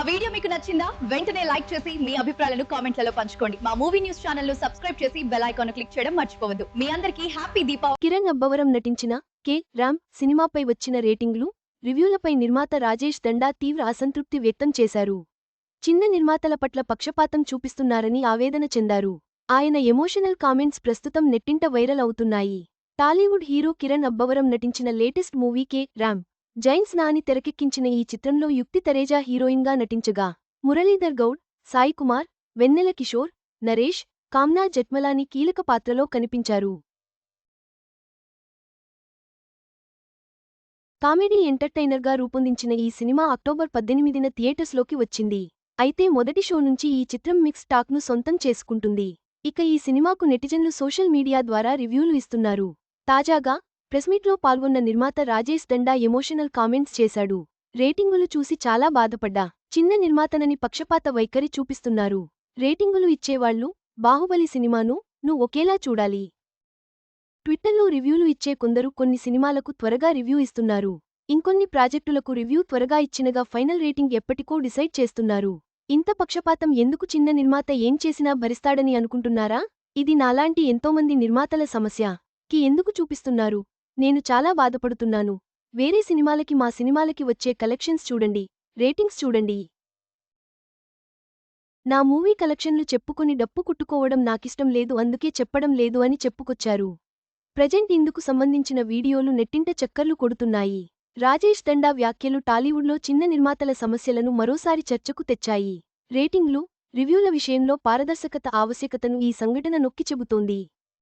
మా వీడియో మీకు నచ్చిందా? వెంటనే లైక్ చేసి మీ అభిప్రాయాలను కామెంట్లలో పంచుకోండి. మా మూవీ న్యూస్ ఛానల్ను సబ్స్క్రైబ్ చేసి బెల్ ఐకాన్ క్లిక్ చేయడం మర్చిపోవద్దు. మీ అందరికీ హ్యాపీ దీపావళి. కిరణ్ అబ్బవరం నటించిన కె. రామ్ సినిమాపై వచ్చిన రేటింగ్లు రివ్యూలపై నిర్మాత రాజేష్ దండా తీవ్ర అసంతృప్తి వ్యక్తం చేశారు. చిన్న నిర్మాతల పట్ల పక్షపాతం చూపిస్తున్నారని ఆవేదన చెందారు. ఆయన ఎమోషనల్ కామెంట్స్ ప్రస్తుతం నెట్టింట వైరల్ అవుతున్నాయి. టాలీవుడ్ హీరో కిరణ్ అబ్బవరం నటించిన latest movie K. Ram Jains Nani తెరకెక్కించిన ఈ చిత్రంలో యుక్తి తరేజా హీరోయిన్గా నటించగా మురళీధర్ గౌడ్ సాయి కుమార్ వెన్నెల కిషోర్ నరేష్ కామ్నా జట్మలాని కీలక పాత్రలో కనిపించారు. కామెడీ ఎంటర్టైనర్గా రూపొందించిన ఈ సినిమా అక్టోబర్ పద్దెనిమిదిన థియేటర్స్లోకి వచ్చింది. అయితే మొదటి షో నుంచి ఈ చిత్రం మిక్స్ టాక్ను సొంతం చేసుకుంటుంది. ఇక ఈ సినిమాకు నెటిజన్లు సోషల్ మీడియా ద్వారా రివ్యూలు ఇస్తున్నారు. తాజాగా ప్రెస్మీట్లో పాల్గొన్న నిర్మాత రాజేష్ దండా ఎమోషనల్ కామెంట్స్ చేశాడు. రేటింగులు చూసి చాలా బాధపడ్డా. చిన్న నిర్మాతనని పక్షపాత వైఖరి చూపిస్తున్నారు. రేటింగులు ఇచ్చేవాళ్ళు బాహుబలి సినిమాను ను ఒకేలా చూడాలి. ట్విట్టర్లో రివ్యూలు ఇచ్చే కొందరు కొన్ని సినిమాలకు త్వరగా రివ్యూ ఇస్తున్నారు. ఇంకొన్ని ప్రాజెక్టులకు రివ్యూ త్వరగా ఇచ్చినగా ఫైనల్ రేటింగ్ ఎప్పటికో డిసైడ్ చేస్తున్నారు. ఇంత పక్షపాతం ఎందుకు చిన్న నిర్మాత ఏం చేసినా భరిస్తాడని అనుకుంటున్నారా? ఇది నాలాంటి ఎంతోమంది నిర్మాతల సమస్య. కి ఎందుకు చూపిస్తున్నారు? నేను చాలా బాధపడుతున్నాను. వేరే సినిమాలకి మా సినిమాలకి వచ్చే కలెక్షన్స్ చూడండి. రేటింగ్స్ చూడండి. నా మూవీ కలెక్షన్లు చెప్పుకొని డప్పు కుట్టుకోవడం నాకిష్టం లేదు అందుకే చెప్పడం లేదు అని చెప్పుకొచ్చారు. ప్రజెంట్ ఇందుకు సంబంధించిన వీడియోలు నెట్టింట చక్కర్లు కొడుతున్నాయి. రాజేష్ దండా వ్యాఖ్యలు టాలీవుడ్లో చిన్న నిర్మాతల సమస్యలను మరోసారి చర్చకు తెచ్చాయి. రేటింగ్లు రివ్యూల విషయంలో పారదర్శకత ఆవశ్యకతను ఈ సంఘటన నొక్కి చెబుతోంది.